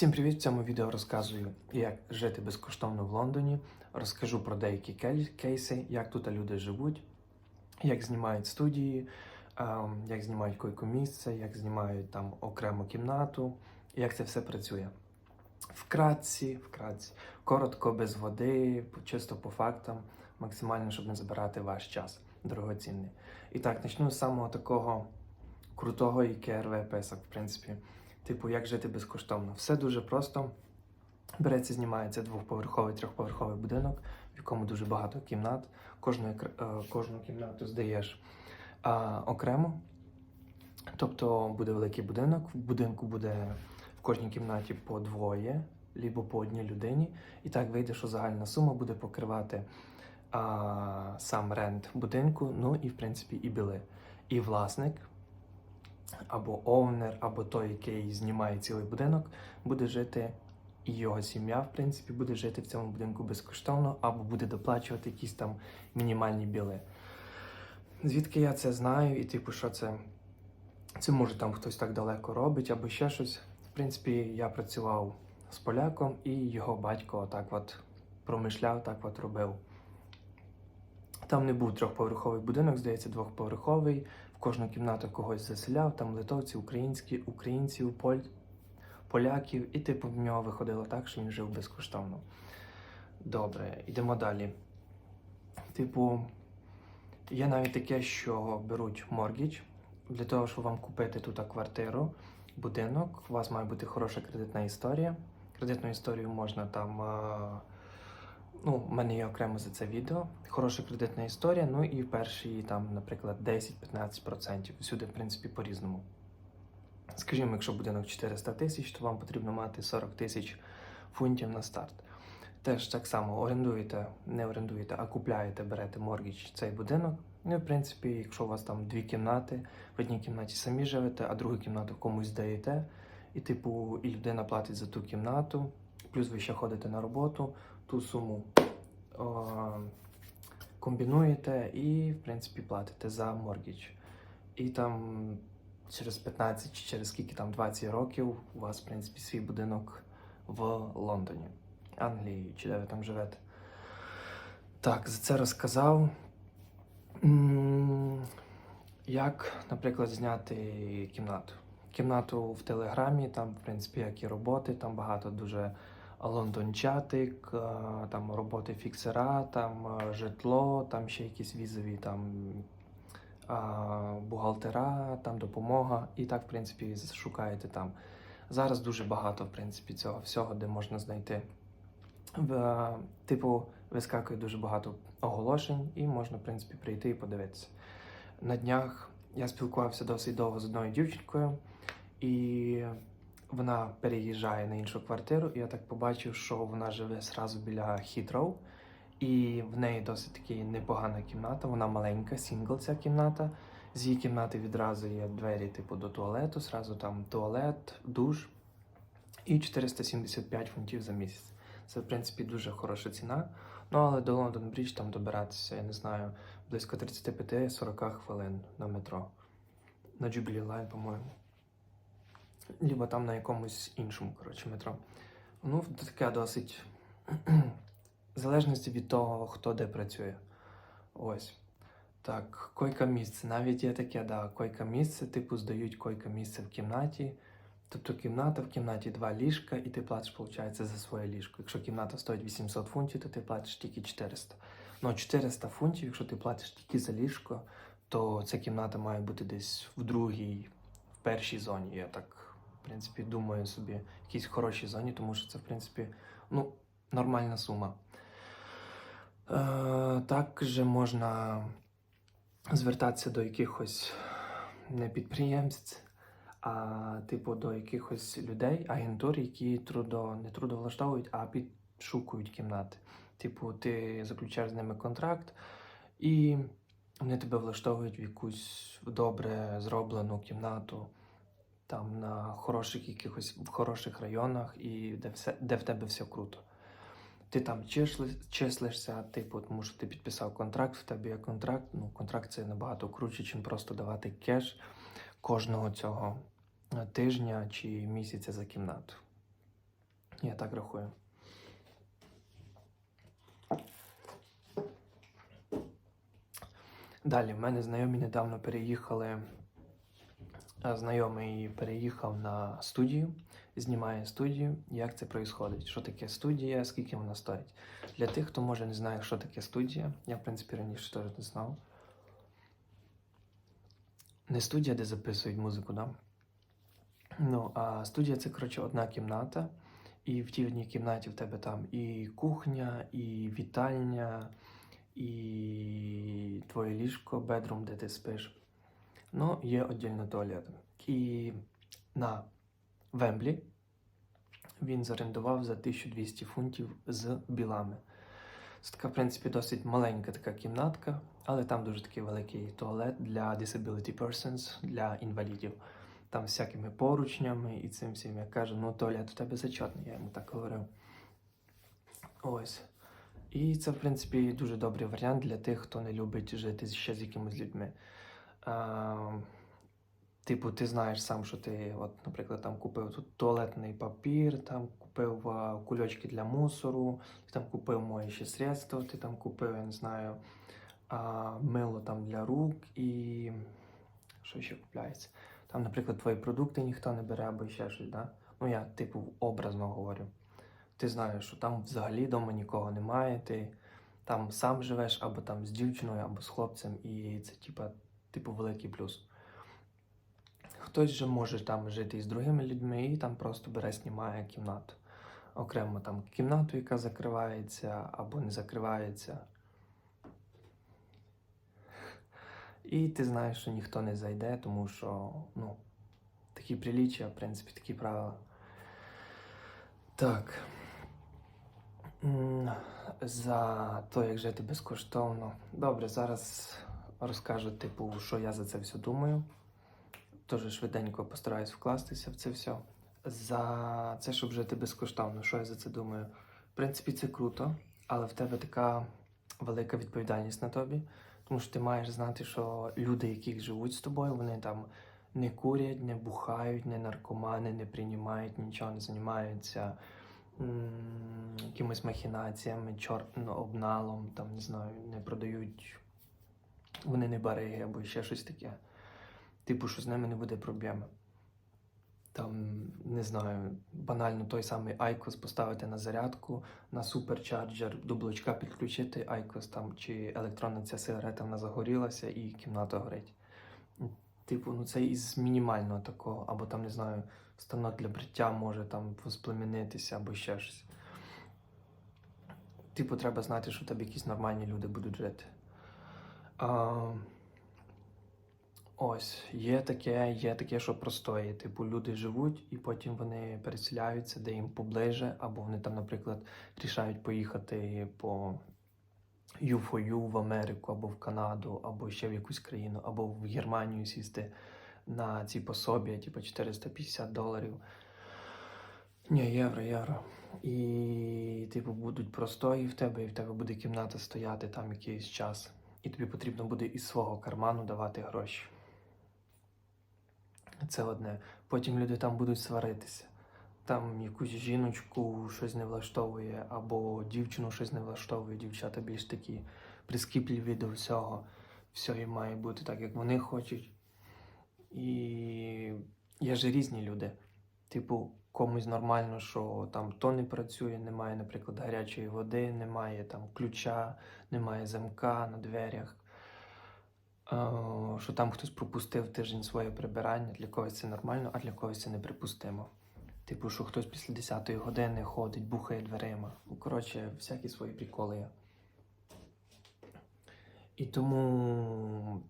Всім привіт! В цьому відео розказую, як жити безкоштовно в Лондоні. Розкажу про деякі кейси, як тут люди живуть, як знімають студії, як знімають койко-місце, як знімають там окрему кімнату, як це все працює. Вкратці, вкратці, коротко, без води, чисто по фактам, максимально, щоб не забирати ваш час дорогоцінний. І так, почну з самого такого крутого і КРВ писок, в принципі. Типу, як жити безкоштовно. Все дуже просто. Береться, знімається двохповерховий, трьохповерховий будинок, в якому дуже багато кімнат. Кожну, е, кожну кімнату здаєш а, окремо. Тобто буде великий будинок, в будинку буде в кожній кімнаті по двоє, либо по одній людині. І так вийде, що загальна сума буде покривати а, сам рент будинку, ну і в принципі і біли. І власник або оунер, або той, який знімає цілий будинок, буде жити, і його сім'я, в принципі, буде жити в цьому будинку безкоштовно, або буде доплачувати якісь там мінімальні біли. Звідки я це знаю, і типу, що це? Це може там хтось так далеко робить, або ще щось. В принципі, я працював з поляком, і його батько отак от промишляв, так от робив. Там не був трьохповерховий будинок, здається, двохповерховий. Кожну кімнату когось заселяв, там литовці, українські, українців, поль, поляків, і типу в нього виходило так, що він жив безкоштовно. Добре, йдемо далі. Типу, є навіть таке, що беруть моргідж для того, щоб вам купити тут квартиру, будинок. У вас має бути хороша кредитна історія. Кредитну історію можна там. Ну, в мене є окремо за це відео. Хороша кредитна історія. Ну і перші там, наприклад, 10-15%. Всюди, в принципі, по-різному. Скажімо, якщо будинок 400 тисяч, то вам потрібно мати 40 тисяч фунтів на старт. Теж так само орендуєте, не орендуєте, а купляєте, берете моргідж цей будинок. Ну, в принципі, якщо у вас там дві кімнати, в одній кімнаті самі живете, а другу кімнату комусь здаєте, і типу, і людина платить за ту кімнату, плюс ви ще ходите на роботу, ту суму о, комбінуєте і, в принципі, платите за моргідж. І там через 15 чи через скільки там 20 років у вас, в принципі, свій будинок в Лондоні, Англії, чи де ви там живете. Так, за це розказав. Як, наприклад, зняти кімнату? Кімнату в Телеграмі, там, в принципі, як і роботи, там багато дуже лондончатик, е, там роботи фіксера, там е, житло, там ще якісь візові там бухгалтера, там допомога. І так, в принципі, шукаєте там. Зараз дуже багато, в принципі, цього всього, де можна знайти. Е, типу, вискакує дуже багато оголошень, і можна, в принципі, прийти і подивитися. На днях я спілкувався досить довго з одною дівчинкою, і вона переїжджає на іншу квартиру, і я так побачив, що вона живе зразу біля Хітроу, і в неї досить таки непогана кімната. Вона маленька, сінгл ця кімната. З її кімнати відразу є двері, типу, до туалету, зразу там туалет, душ і 475 фунтів за місяць. Це, в принципі, дуже хороша ціна. Ну, але до Лондон Брідж там добиратися, я не знаю, близько 35-40 хвилин на метро. На Jubilee Line, по-моєму. Либо там на якомусь іншому, коротше, метро. Ну, таке досить. В залежності від того, хто де працює. Ось. Так, койка місце. Навіть є таке, да, койка місце, типу, здають койка місце в кімнаті. Тобто кімната, в кімнаті два ліжка, і ти платиш, виходить, за своє ліжко. Якщо кімната стоїть 800 фунтів, то ти платиш тільки 400. Ну, 400 фунтів, якщо ти платиш тільки за ліжко, то ця кімната має бути десь в другій, в першій зоні. Я так, в принципі, думаю собі, в якійсь хорошій зоні, тому що це, в принципі, ну, нормальна сума. Е, також можна звертатися до якихось не підприємств, а типу до якихось людей, агентур, які трудо, не трудовлаштовують, а підшукують кімнати. Типу, ти заключаєш з ними контракт, і вони тебе влаштовують в якусь добре зроблену кімнату, там на хороших якихось в хороших районах, і де все, де в тебе все круто. Ти там числи, числишся, типу, тому що ти підписав контракт, в тебе є контракт. Ну, контракт це набагато круче, ніж просто давати кеш кожного цього е, тижня чи місяця за кімнату. Я так рахую. Далі, в мене знайомі недавно переїхали. Знайомий переїхав на студію, знімає студію. Як це відбувається? Що таке студія, скільки вона стоїть? Для тих, хто може не знає, що таке студія, я, в принципі, раніше теж не знав. Не студія, де записують музику, да? Ну, а студія це, коротше, одна кімната, і в тій одній кімнаті в тебе там і кухня, і вітальня, і твоє ліжко, бедрум, де ти спиш. Ну, є віддільно туалет. І на Вемблі він зорендував за 1200 фунтів з білами. Це така, в принципі, досить маленька така кімнатка, але там дуже такий великий туалет для disability persons, для інвалідів. Там всякими поручнями і цим всім. Я кажу, ну туалет у тебе зачетний, я йому так говорив. Ось. І це, в принципі, дуже добрий варіант для тих, хто не любить жити ще з якимись людьми. Типу, ти знаєш сам, що ти, от, наприклад, там купив тут туалетний папір, там купив а, кульочки для мусору, ти там купив моючі средства, ти там купив, я не знаю, а, мило там для рук і що ще купляється. Там, наприклад, твої продукти ніхто не бере або ще щось, да? Ну я, типу, образно говорю. Ти знаєш, що там взагалі вдома нікого немає, ти там сам живеш або там з дівчиною, або з хлопцем, і це типа, типу великий плюс. Хтось же може там жити із другими людьми і там просто бере, знімає кімнату. Окремо там кімнату, яка закривається або не закривається. І ти знаєш, що ніхто не зайде, тому що, ну, такі приліччя, в принципі, такі правила. Так. За те, як жити безкоштовно. Добре, зараз розкажу, типу, що я за це все думаю. Дуже швиденько постараюсь вкластися в це все. За це, щоб жити безкоштовно, що я за це думаю? В принципі, це круто, але в тебе така велика відповідальність на тобі. Тому що ти маєш знати, що люди, які живуть з тобою, вони там не курять, не бухають, не наркомани, не приймають нічого, не займаються якимись махінаціями, чорним обналом, там не знаю, не продають, вони не бариги або ще щось таке. Типу, що з ними не буде проблеми. Там, не знаю, банально той самий Айкос поставити на зарядку, на суперчарджер до блочка підключити Айкос там чи електронна ця сигарета вона загорілася і кімната горить. Типу, ну це із мінімального такого, або там, не знаю, станок для бриття може там воспламенитися, або ще щось. Типу, треба знати, що в тебе якісь нормальні люди будуть жити. Ось, є таке, є таке, що простоє. Типу, люди живуть і потім вони переселяються, де їм поближе, або вони там, наприклад, рішають поїхати по U4U в Америку, або в Канаду, або ще в якусь країну, або в Германію сісти на ці пособі, типу 450 доларів. Ні, євро, євро. І, типу, будуть простої в тебе, і в тебе буде кімната стояти там якийсь час. І тобі потрібно буде із свого карману давати гроші. Це одне. Потім люди там будуть сваритися. Там якусь жіночку щось не влаштовує, або дівчину щось не влаштовує. Дівчата більш такі прискіпливі до всього. Все їм має бути так, як вони хочуть. І є ж різні люди. Типу, комусь нормально, що там то не працює, немає, наприклад, гарячої води, немає там ключа, немає замка на дверях. Е, Що там хтось пропустив тиждень своє прибирання, для когось це нормально, а для когось це неприпустимо. Типу, що хтось після 10-ї години ходить, бухає дверима. Ну, коротше, всякі свої приколи. І тому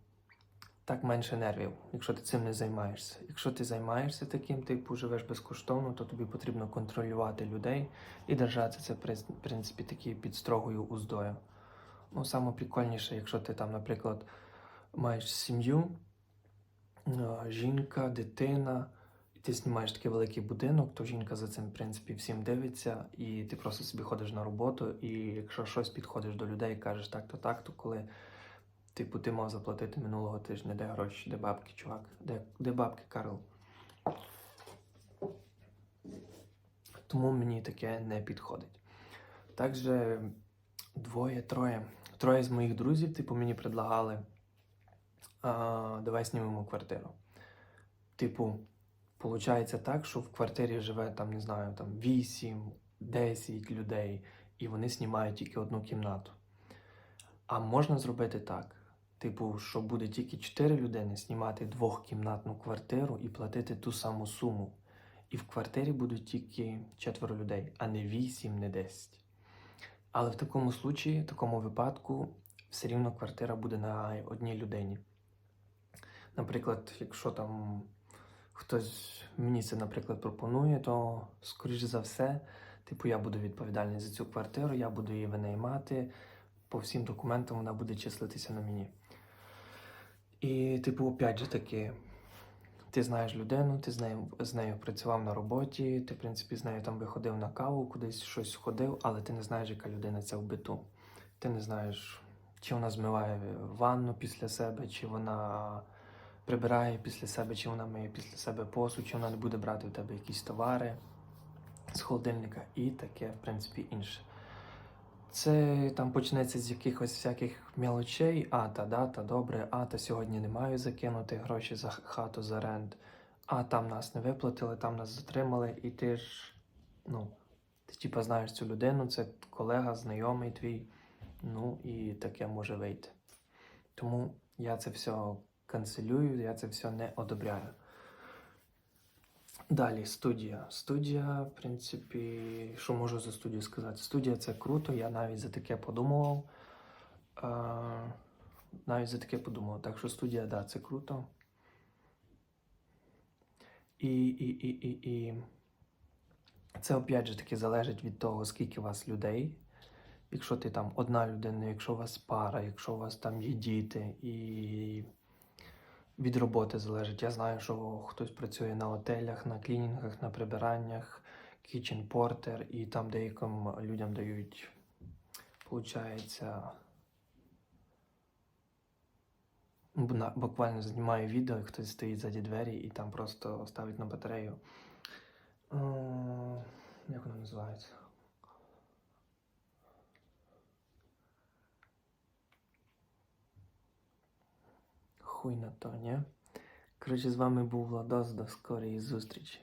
так менше нервів, якщо ти цим не займаєшся. Якщо ти займаєшся таким, типу живеш безкоштовно, то тобі потрібно контролювати людей і держати це в принципі такі під строгою уздою. Ну, саме прикольніше, якщо ти там, наприклад, маєш сім'ю, е, жінка, дитина, і ти знімаєш такий великий будинок, то жінка за цим, в принципі, всім дивиться, і ти просто собі ходиш на роботу, і якщо щось підходиш до людей і кажеш так-то, так-то, коли Типу, ти мав заплатити минулого тижня, де гроші, де бабки, чувак, де, де бабки, Карл? Тому мені таке не підходить. Також двоє, троє. З моїх друзів, типу, мені предлагали, а, давай знімемо квартиру. Типу, Получається так, що в квартирі живе там, не знаю, там 8, 10 людей, і вони знімають тільки одну кімнату. А можна зробити так: типу, що буде тільки 4 людини знімати двохкімнатну квартиру і платити ту саму суму. І в квартирі будуть тільки четверо людей, а не 8, не 10. Але в такому случаї, в такому випадку, все рівно квартира буде на одній людині. Наприклад, якщо там хтось мені це, наприклад, пропонує, то, скоріш за все, типу, я буду відповідальний за цю квартиру, я буду її винаймати. По всім документам вона буде числитися на мені. І, типу, опять же таки, ти знаєш людину, ти з нею, з нею працював на роботі, ти, в принципі, з нею там виходив на каву, кудись щось ходив, але ти не знаєш, яка людина ця в биту. Ти не знаєш, чи вона змиває ванну після себе, чи вона прибирає після себе, чи вона миє після себе посуд, чи вона не буде брати в тебе якісь товари з холодильника і таке, в принципі, інше. Це там почнеться з якихось всяких мелочей, а та дата, добре, а та сьогодні не маю закинути гроші за хату за рент, а там нас не виплатили, там нас затримали, і ти ж, ну, ти типа знаєш цю людину, це колега, знайомий твій, ну і таке може вийти. Тому я це все канцелюю, я це все не одобряю. Далі студія. Студія, в принципі, що можу за студію сказати? Студія це круто, я навіть за таке подумував. Е, навіть за таке подумав. Так що студія, да, це круто. І, і, і, і, і це опять же таки залежить від того, скільки у вас людей. Якщо ти там одна людина, якщо у вас пара, якщо у вас там є діти і від роботи залежить. Я знаю, що хтось працює на отелях, на клінінгах, на прибираннях, porter, і там деяким людям дають, виходить, буквально знімаю відео, і хтось стоїть ззаді двері і там просто ставить на батарею. Е, Як воно називається? Хуй на то, ні? Коротше, з вами був Владос, до скорої зустрічі.